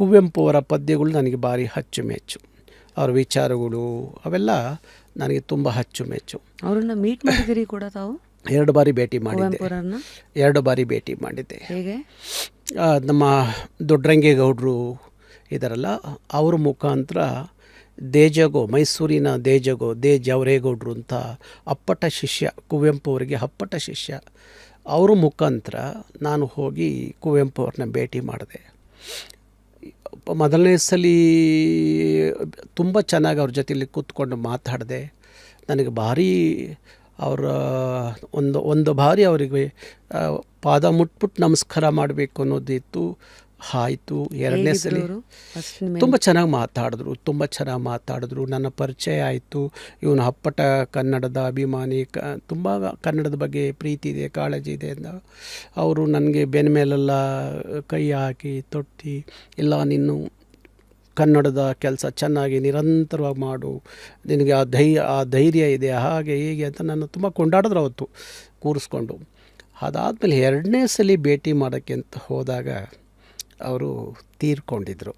ಕುವೆಂಪು ಅವರ ಪದ್ಯಗಳು ನನಗೆ ಭಾರಿ ಅಚ್ಚುಮೆಚ್ಚು ಅವರ ವಿಚಾರಗಳು ಅವೆಲ್ಲ ನನಗೆ ತುಂಬ ಅಚ್ಚುಮೆಚ್ಚು ಅವರನ್ನು ಮೀಟ್ ಮಾಡಿದಿರಿ ಕೂಡ ತಾವು? ಎರಡು ಬಾರಿ ಭೇಟಿ ಮಾಡಿದ್ದೆ. ಎರಡು ಬಾರಿ ಭೇಟಿ ಮಾಡಿದ್ದೆ. ಹೇಗೆ? ನಮ್ಮ ದೊಡ್ಡರಂಗೇಗೌಡರು ಇದರಲ್ಲ ಅವ್ರ ಮುಖಾಂತರ ದೇಜಗೋ ಮೈಸೂರಿನ ದೇಜಗೋ ದೇ ಜವರೇಗೌಡರು ಅಂತ ಅಪ್ಪಟ ಶಿಷ್ಯ ಕುವೆಂಪು ಅವರಿಗೆ ಅಪ್ಪಟ ಶಿಷ್ಯ ಅವ್ರ ಮುಖಾಂತರ ನಾನು ಹೋಗಿ ಕುವೆಂಪು ಅವ್ರನ್ನ ಭೇಟಿ ಮಾಡಿದೆ. ಮೊದಲನೇ ಸಲ ತುಂಬ ಚೆನ್ನಾಗಿ ಅವ್ರ ಜೊತೆಯಲ್ಲಿ ಕೂತ್ಕೊಂಡು ಮಾತಾಡಿದೆ. ನನಗೆ ಭಾರಿ ಅವರ ಒಂದು ಒಂದು ಬಾರಿ ಅವರಿಗೆ ಪಾದ ಮುಟ್ಬಿಟ್ಟು ನಮಸ್ಕಾರ ಮಾಡಬೇಕು ಅನ್ನೋದಿತ್ತು ಆಯಿತು. ಎರಡನೇ ಸಲ ತುಂಬ ಚೆನ್ನಾಗಿ ಮಾತಾಡಿದ್ರು ತುಂಬ ಚೆನ್ನಾಗಿ ಮಾತಾಡಿದ್ರು. ನನ್ನ ಪರಿಚಯ ಆಯಿತು. ಇವನು ಅಪ್ಪಟ ಕನ್ನಡದ ಅಭಿಮಾನಿ ಕ ತುಂಬ ಕನ್ನಡದ ಬಗ್ಗೆ ಪ್ರೀತಿ ಇದೆ ಕಾಳಜಿ ಇದೆ ಅಂದ ಅವರು ನನಗೆ ಬೆನ್ನ ಮೇಲೆಲ್ಲ ಕೈ ಹಾಕಿ ತೊಟ್ಟಿ ಇಲ್ಲ ನೀನು ಕನ್ನಡದ ಕೆಲಸ ಚೆನ್ನಾಗಿ ನಿರಂತರವಾಗಿ ಮಾಡು. ನಿನಗೆ ಆ ಧೈರ್ಯ ಆ ಧೈರ್ಯ ಇದೆ, ಹಾಗೆ ಹೀಗೆ ಅಂತ ನಾನು ತುಂಬ ಕೊಂಡಾಡಿದ್ರು ಅವತ್ತು ಕೂರಿಸ್ಕೊಂಡು. ಅದಾದಮೇಲೆ ಎರಡನೇ ಸಲ ಭೇಟಿ ಮಾಡೋಕ್ಕೆ ಅಂತ ಹೋದಾಗ ಅವರು ತೀರ್ಕೊಂಡಿದ್ರು.